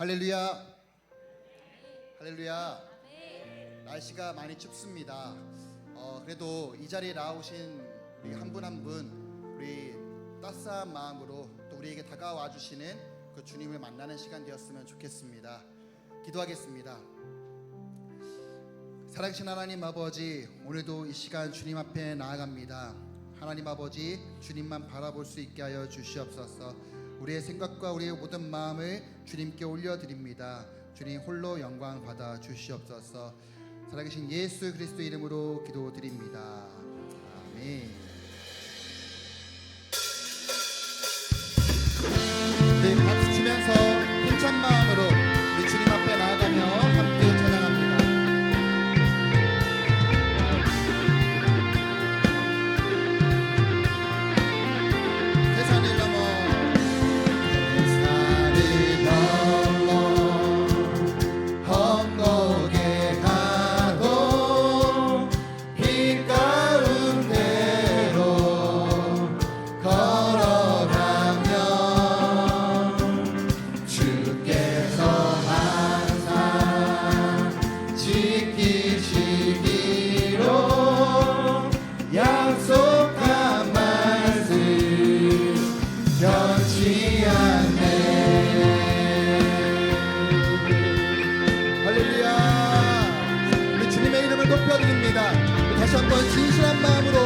할렐루야. 할렐루야. 날씨가 많이 춥습니다. 어, 그래도 이 자리에 나오신 우리 한 분 한 분 우리 따스한 마음으로 또 우리에게 다가와 주시는 그 주님을 만나는 시간 되었으면 좋겠습니다. 기도하겠습니다. 살아계신 하나님 아버지 오늘도 이 시간 주님 앞에 나아갑니다. 하나님 아버지 주님만 바라볼 수 있게 하여 주시옵소서. 우리의 생각과 우리의 모든 마음을 주님께 올려드립니다. 주님 홀로 영광 받아 주시옵소서. 살아계신 예수 그리스도 이름으로 기도드립니다. 아멘. 네, 박수 치면서 힘찬 마음으로 다시 한번 진실한 마음으로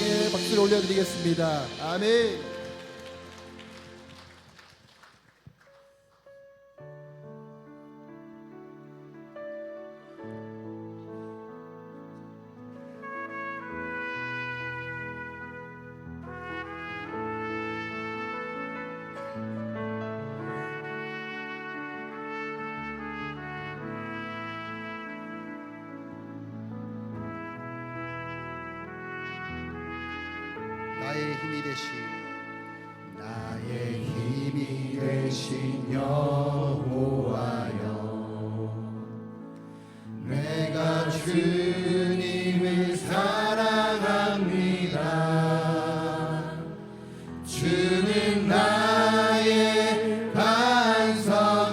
찬양의 박수를 올려드리겠습니다. 아멘. 되신 나의 힘이 되신 여호와여. 내가 주님을 사랑합니다. 주는 나의 반성이시며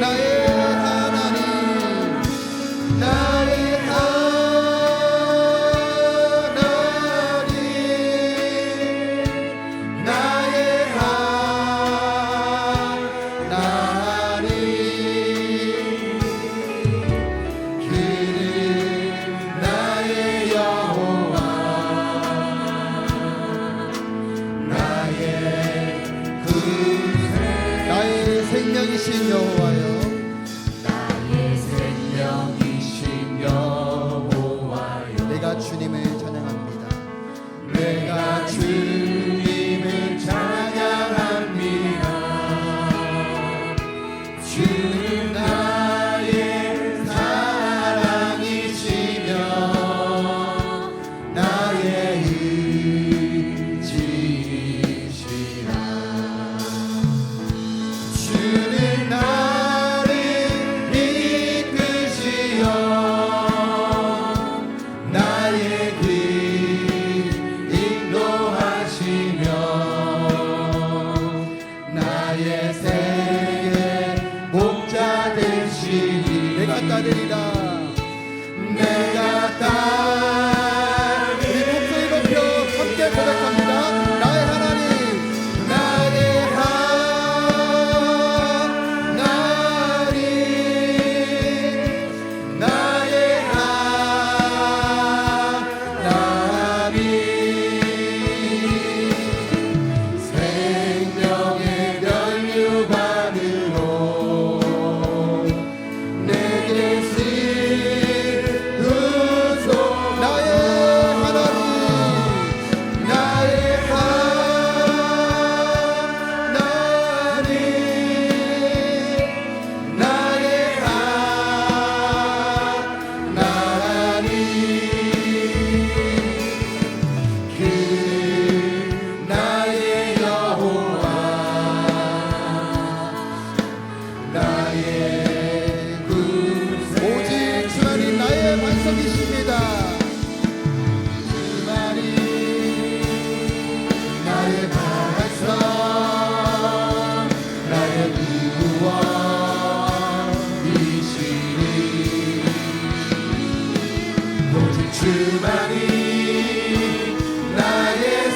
now. 주만이 나의